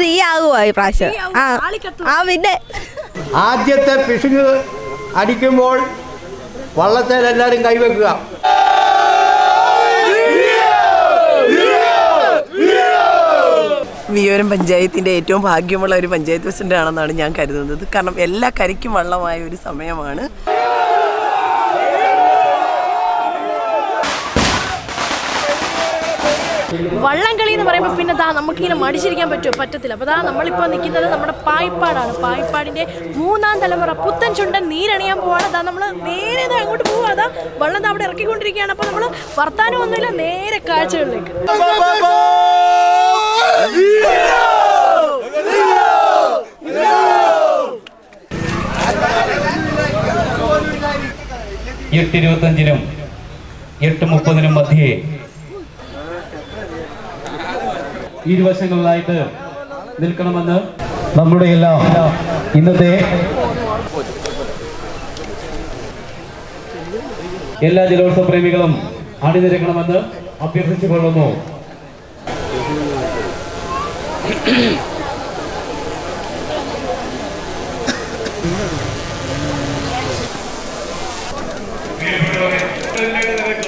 തീ ആകുമോ ഈ പ്രാവശ്യം? ആ ആ പിന്നെ. ആദ്യത്തെ പിശുക്ക് അടിക്കുമ്പോൾ വള്ളത്തേൽ എല്ലാവരും കൈവെക്കുക. വിയോരം പഞ്ചായത്തിന്റെ ഏറ്റവും ഭാഗ്യമുള്ള ഒരു പഞ്ചായത്ത് പ്രസിഡന്റ് ആണെന്നാണ് ഞാൻ കരുതുന്നത്. കാരണം എല്ലാ കരയ്ക്കും വള്ളമായ ഒരു സമയമാണ്. വള്ളംകളി എന്ന് പറയുമ്പോൾ പിന്നെ ദാ നമുക്കിങ്ങനെ മടിച്ചിരിക്കാൻ പറ്റുമോ പറ്റത്തില്ല. അപ്പോൾ ദാ നമ്മളിപ്പോൾ നിൽക്കുന്നത് നമ്മുടെ പായിപ്പാടാണ്. പായിപ്പാടിന്റെ മൂന്നാം തലമുറ പുത്തൻ ചുണ്ടൻ നീരണിയാൻ പോവാണ്. ദാ നമ്മൾ നേരെ അങ്ങോട്ട് പോവാ. അതാ വള്ളം അവിടെ ഇറക്കിക്കൊണ്ടിരിക്കുകയാണ്. അപ്പോൾ നമ്മൾ വർത്താനം ഒന്നുമില്ല നേരെ കാഴ്ചകളിലേക്ക്. എട്ട് ഇരുപത്തഞ്ചിനും എട്ട് മുപ്പതിനും മധ്യേ ഇരുവശങ്ങളിലായിട്ട് നിൽക്കണമെന്ന് നമ്മുടെ എല്ലാം ഇന്നത്തെ എല്ലാ ജലോത്സവ പ്രേമികളും അണിനിരക്കണമെന്ന് അഭ്യർത്ഥിച്ചുകൊള്ളുന്നു പ്രിയപ്പെട്ടവരെ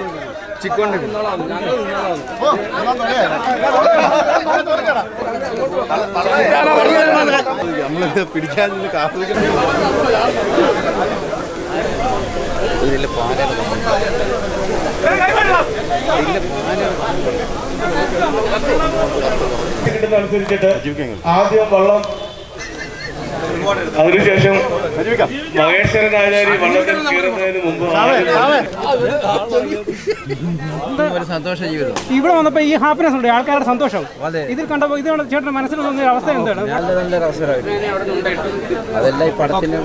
കിട്ടുന്ന അനുസരിച്ചിട്ട് ആദ്യം വള്ളം അതിനുശേഷം മഹേശ്വരൻ ആചാരി വള്ളത്തിൽ കയറുന്നതിന് മുമ്പ് ഇവിടെ വന്നപ്പോ ഈ ഹാപ്പിനെസ് ഉണ്ട്? ആൾക്കാരുടെ സന്തോഷം? ഇതിൽ കണ്ടപ്പോ ഇത് ചേട്ടൻ ചേട്ടന്റെ മനസ്സിൽ തോന്നിയ അവസ്ഥ എന്താണ്? നല്ല നല്ലൊരു അവസരം അതെല്ലാം ഈ പടത്തിന്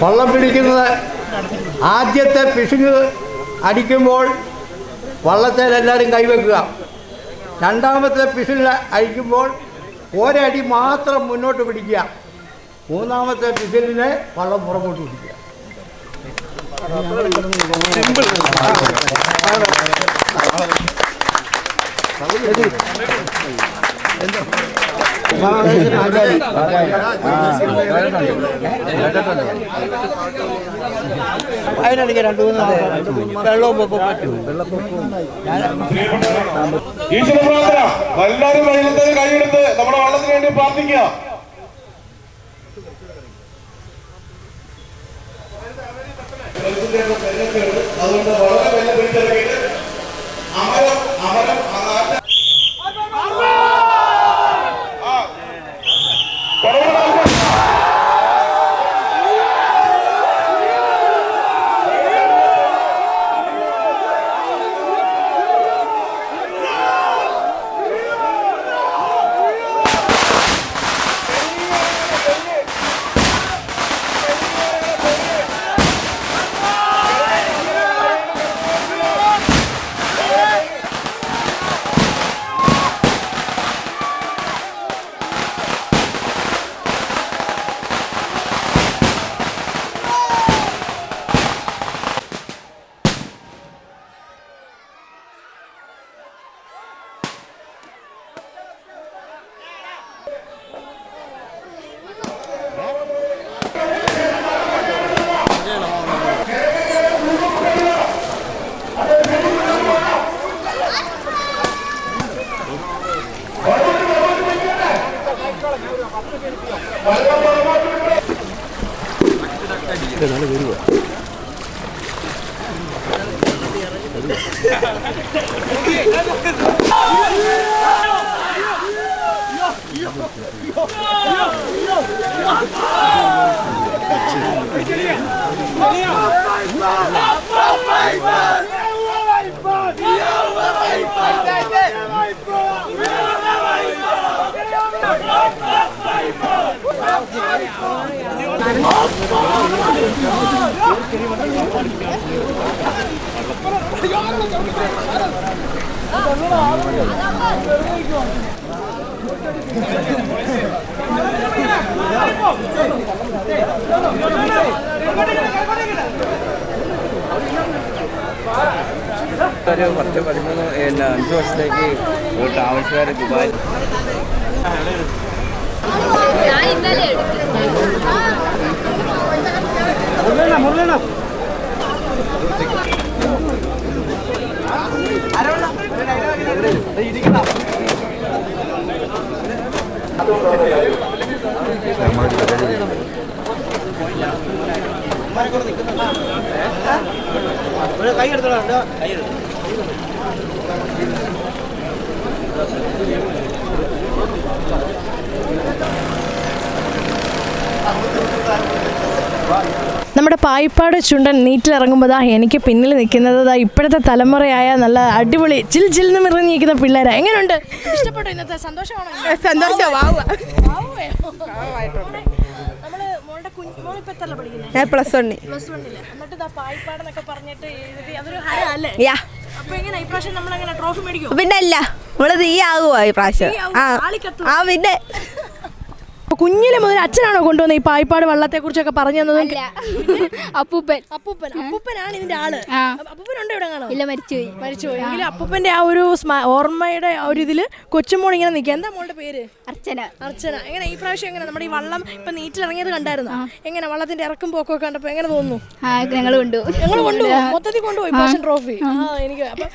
വള്ളം പിടിക്കുന്നത് ആദ്യത്തെ ഫിഷിങ് അടിക്കുമ്പോൾ വള്ളത്തേൽ എല്ലാവരും കൈവെക്കുക. രണ്ടാമത്തെ ഫിഷിങ് അടിക്കുമ്പോൾ ഒരടി മാത്രം മുന്നോട്ട് പിടിക്കുക. മൂന്നാമത്തെ പിശലിനെ വള്ളം പുറകോട്ട് പിടിക്കുക അതിനിടയ്ക്ക് രണ്ട് മൂന്ന് വെള്ളവും ഈശ്വര പ്രാർത്ഥന എല്ലാവരും കൈയെടുത്ത് നമ്മുടെ വള്ളത്തിന് വേണ്ടി പ്രാർത്ഥിക്കുക. അതുകൊണ്ട് വളരെ നല്ല വരുവ Yeah. ഒരു പത്ത് പതിമൂന്ന് പിന്നെ അഞ്ച് വർഷത്തേക്ക് താമസക്കാർ ദുബായ് കൈ എടുത്തോളാം നമ്മുടെ പായിപ്പാട് ചുണ്ടൻ നീറ്റിലിറങ്ങുമ്പോൾ ദാ എനിക്ക് പിന്നിൽ നിൽക്കുന്നത് ദാ ഇപ്പോഴത്തെ തലമുറയായ നല്ല അടിപൊളി ചിൽ ചിൽ നിന്ന് നിറഞ്ഞിരിക്കുന്ന പിള്ളേരാ. എങ്ങനെയുണ്ട് ഇഷ്ടപ്പെട്ടു ഇന്നത്തെ? സന്തോഷമാണോ സന്തോഷം. വാവുക നമ്മൾ മോളുടെ കുഞ്ഞ് മോളിപ്പോ എത്രല്ല പഠിക്കുന്നത് ഞാൻ പ്ലസ് വണ്ണി പ്ലസ് വണ്ണിൽ എന്നിട്ട് ഇതാ പായിപ്പാടെന്നൊക്കെ പറഞ്ഞിട്ട് എഴുതി അതൊരു ഹര അല്ലേ? യാ. അപ്പൊ എങ്ങനെ? ഇപ്രാവശ്യം ട്രോഫി മേടിക്കും പിന്നെ അല്ല നമ്മൾ തീ ആകുവാ ഈ പ്രാവശ്യം? ആ. ആ പിന്നെ കുഞ്ഞിലെ മുതൽ അച്ഛനാണോ കൊണ്ടുവന്നത് ഈ പായിപ്പാട് വള്ളത്തെ കുറിച്ചൊക്കെ പറഞ്ഞു തന്നത്? അപ്പൂപ്പൻ. അപ്പൂപ്പൻ. അപ്പൂപ്പനാണ് ഇതിന്റെ ആൾ. അപ്പൂപ്പൻ അപ്പൂപ്പനുണ്ട് ഇവിടെ കാണോ? ഇല്ല മരിച്ചുപോയി. മരിച്ചുപോയി. എങ്കിലും അപ്പൂപ്പന്റെ ആ ഒരു ഓർമ്മയുടെ ആ ഒരു ഇതിൽ കൊച്ചുമോൾ ഇങ്ങനെ നിൽക്കുക. എന്താ മോളുടെ പേര്? അർച്ചന. അർച്ചന. എങ്ങനെ? ഈ പ്രാവശ്യം എങ്ങനെ? നമ്മുടെ ഈ വള്ളം ഇപ്പൊ നീറ്റിലിറങ്ങിയത് കണ്ടായിരുന്നു? എങ്ങനെ? വള്ളത്തിന്റെ ഇറക്കും പോക്കൊക്കെ കണ്ടപ്പോ എങ്ങനെ തോന്നുന്നു? ഞങ്ങൾ കൊണ്ടു. ഞങ്ങൾ കൊണ്ടുപോകും മൊത്തത്തിൽ കൊണ്ടുപോയി ട്രോഫി. ആ എനിക്ക് അപ്പൊ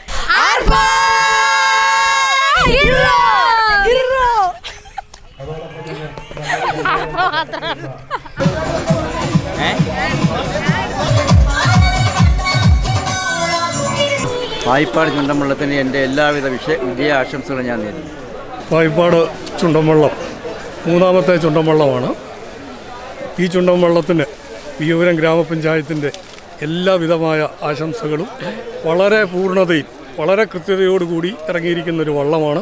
പായിപ്പാട് ചുണ്ടമ്പള്ളത്തിന് എന്റെ എല്ലാവിധ വിഷയ വിജയ ആശംസകളും ഞാൻ നേരുന്നു. പായിപ്പാട് ചുണ്ടൻവള്ളം മൂന്നാമത്തെ ചുണ്ടൻവള്ളമാണ് ഈ ചുണ്ടൻവള്ളത്തിന് വിയൂരം ഗ്രാമപഞ്ചായത്തിന്റെ എല്ലാവിധമായ ആശംസകളും വളരെ പൂർണതയിൽ വളരെ കൃത്യതയോടുകൂടി ഇറങ്ങിയിരിക്കുന്ന ഒരു വള്ളമാണ്.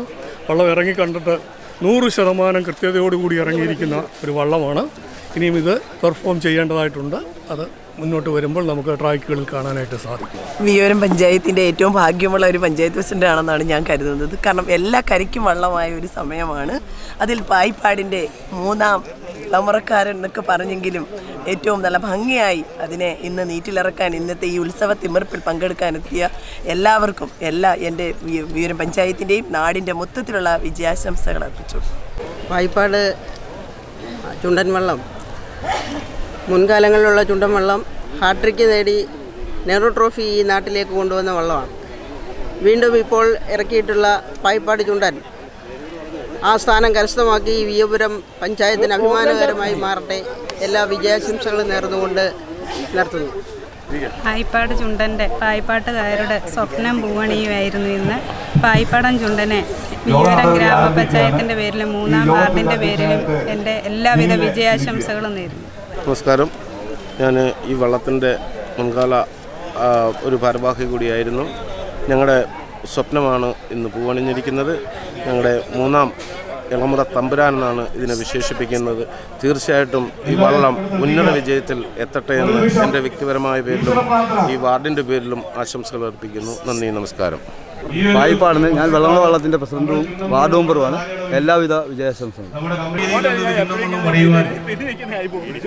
വള്ളം ഇറങ്ങി കണ്ടിട്ട് നൂറ് ശതമാനം കൃത്യതയോടുകൂടി ഇറങ്ങിയിരിക്കുന്ന ഒരു വള്ളമാണ്. ഇനിയും ഇത് പെർഫോം ചെയ്യേണ്ടതായിട്ടുണ്ട്. അത് മുന്നോട്ട് വരുമ്പോൾ നമുക്ക് ട്രാക്കുകളിൽ കാണാനായിട്ട് സാധിക്കും. വിയോരം പഞ്ചായത്തിന്റെ ഏറ്റവും ഭാഗ്യമുള്ള ഒരു പഞ്ചായത്ത് പ്രസിഡന്റ് ആണെന്നാണ് ഞാൻ കരുതുന്നത്. കാരണം എല്ലാ കരയ്ക്കും വള്ളമായ ഒരു സമയമാണ്. അതിൽ പായിപ്പാടിന്റെ മൂന്നാം തലമുറക്കാരൻ എന്നൊക്കെ പറഞ്ഞെങ്കിലും ഏറ്റവും നല്ല ഭംഗിയായി അതിനെ ഇന്ന് നീറ്റിലിറക്കാൻ ഇന്നത്തെ ഈ ഉത്സവ തിമിർപ്പിൽ പങ്കെടുക്കാനെത്തിയ എല്ലാവർക്കും എല്ലാ എന്റെ വിവരം പഞ്ചായത്തിന്റെയും നാടിന്റെ മൊത്തത്തിലുള്ള വിജയാശംസകൾ അർപ്പിച്ചു. വായ്പാട് ചുണ്ടൻ വള്ളം. മുൻകാലങ്ങളിലുള്ള ചുണ്ടൻ വള്ളം ഹാട്രിക്ക് നേടി നെഹ്റു ട്രോഫി ഈ നാട്ടിലേക്ക് കൊണ്ടുവന്ന വള്ളമാണ്. വീണ്ടും ഇപ്പോൾ ഇറക്കിയിട്ടുള്ള പായിപ്പാട് ചുണ്ടൻ ആ സ്ഥാനം കരസ്ഥമാക്കി വിയപുരം പഞ്ചായത്തിന് അഭിമാനകരമായി മാറട്ടെ. എല്ലാ വിജയാശംസകളും നേർന്നുകൊണ്ട് നടത്തുന്നു. പായിപ്പാട് ചുണ്ടന്റെ പായിപ്പാട്ടുകാരുടെ സ്വപ്നം പൂവണിയുമായിരുന്നു ഇന്ന്. പായിപ്പാടം ചുണ്ടനെ വിവരം ഗ്രാമപഞ്ചായത്തിന്റെ പേരിലും മൂന്നാം വാർഡിന്റെ പേരിലും എന്റെ എല്ലാവിധ വിജയാശംസകളും നേരുന്നു. നമസ്കാരം. ഞാൻ ഈ വള്ളത്തിന്റെ മുൻകാല ഒരു ഭാരവാഹി കൂടിയായിരുന്നു. ഞങ്ങളുടെ സ്വപ്നമാണ് ഇന്ന് പൂവണിഞ്ഞിരിക്കുന്നത്. ഞങ്ങളുടെ മൂന്നാം ഇളമുറ തമ്പുരാൻ എന്നാണ് ഇതിനെ വിശേഷിപ്പിക്കുന്നത്. തീർച്ചയായിട്ടും ഈ വള്ളം ഉന്നത വിജയത്തിൽ എത്തട്ടെ എന്ന് എന്റെ വ്യക്തിപരമായ പേരിലും ഈ വാർഡിന്റെ പേരിലും ആശംസകൾ അർപ്പിക്കുന്നു. നന്ദി നമസ്കാരം. വായ്പാണ് ഞാൻ വെള്ളമുള്ള വള്ളത്തിന്റെ പ്രസിഡന്റും വാർഡ് മെമ്പറുമാണ്. എല്ലാവിധ വിജയാശംസകളും.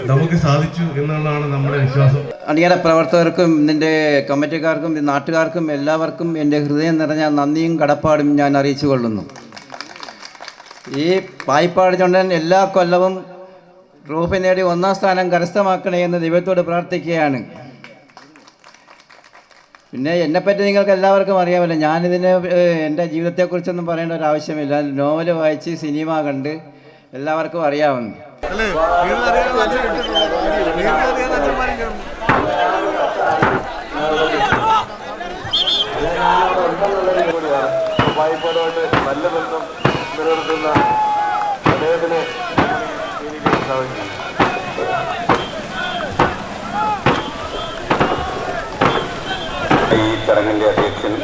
നമുക്ക് സാധിച്ചു എന്നുള്ളതാണ് നമ്മുടെ വിശ്വാസം. അണിയറ പ്രവർത്തകർക്കും നിന്റെ കമ്മിറ്റിക്കാർക്കും നാട്ടുകാർക്കും എല്ലാവർക്കും എന്റെ ഹൃദയം നിറഞ്ഞ നന്ദിയും കടപ്പാടും ഞാൻ അറിയിച്ചു കൊള്ളുന്നു ഈ പായ്പാട് ചുണ്ടൻ എല്ലാ കൊല്ലവും ട്രോഫി നേടി ഒന്നാം സ്ഥാനം കരസ്ഥമാക്കണേ എന്ന് ദൈവത്തോട് പ്രാർത്ഥിക്കുകയാണ്. പിന്നെ എന്നെപ്പറ്റി നിങ്ങൾക്ക് എല്ലാവർക്കും അറിയാമല്ലോ ഞാനിതിന് എന്റെ ജീവിതത്തെക്കുറിച്ചൊന്നും പറയേണ്ട ഒരു ആവശ്യമില്ല. നോവൽ വായിച്ച് സിനിമ കണ്ട് എല്ലാവർക്കും അറിയാവുന്നു നല്ല ബന്ധം. നിലനിർത്തുന്ന അദ്ദേഹത്തിന് ഈ ചടങ്ങിന്റെ അധ്യക്ഷൻ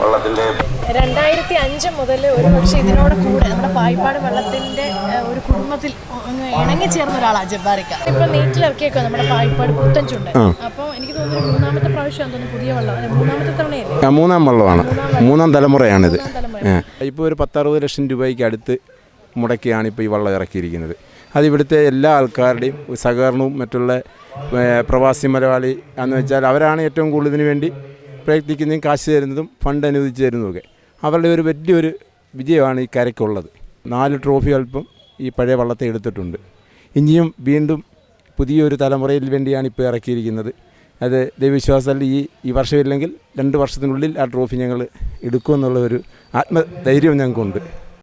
വള്ളത്തിന്റെ രണ്ടായിരത്തി അഞ്ച് മുതൽ ഒരു പക്ഷേ ഇതിനോട് കൂടെ നമ്മുടെ പായിപ്പാട് വെള്ളത്തിന്റെ ഒരു കുടുംബത്തിൽ ഒന്ന് ഇണങ്ങി ചേർന്ന ഒരാളാണ് ജബ്ബാറിക്ക ഇപ്പൊ നീറ്റിലിറക്കിയേക്കോ നമ്മുടെ പായിപ്പാട് പുത്തഞ്ചുണ്ട് അപ്പോൾ എനിക്ക് തോന്നുന്നു മൂന്നാമത്തെ പ്രാവശ്യം തോന്നുന്നു പുതിയ വെള്ളം മൂന്നാമത്തെ തവണയല്ലേ? മൂന്നാം വെള്ളമാണ്. മൂന്നാം തലമുറയാണിത്. ഇപ്പോൾ ഒരു പത്തറുപത് ലക്ഷം രൂപയ്ക്ക് അടുത്ത് മുടക്കിയാണ് ഇപ്പോൾ ഈ വള്ളം ഇറക്കിയിരിക്കുന്നത്. അത് ഇവിടുത്തെ എല്ലാ ആൾക്കാരുടെയും സഹകരണവും മറ്റുള്ള പ്രവാസി മലയാളി എന്ന് വെച്ചാൽ അവരാണ് ഏറ്റവും കൂടുതൽ ഇതിനു വേണ്ടി പ്രയത്നിക്കുന്നതും കാശ് തരുന്നതും ഫണ്ട് അനുവദിച്ച് തരുന്നതുമൊക്കെ അവരുടെ ഒരു വലിയൊരു വിജയമാണ് ഈ കരയ്ക്കുള്ളത്. നാല് ട്രോഫി അല്പം ഈ പഴയ വള്ളത്തെ എടുത്തിട്ടുണ്ട്. ഇനിയും വീണ്ടും പുതിയൊരു തലമുറയിൽ വേണ്ടിയാണ് ഇപ്പോൾ ഇറക്കിയിരിക്കുന്നത്. അത് ദൈവവിശ്വാസത്തിൽ ഈ ഈ വർഷമില്ലെങ്കിൽ രണ്ട് വർഷത്തിനുള്ളിൽ ആ ട്രോഫി ഞങ്ങൾ എടുക്കുമെന്നുള്ള ഒരു ആത്മധൈര്യം ഞങ്ങൾക്കുണ്ട്.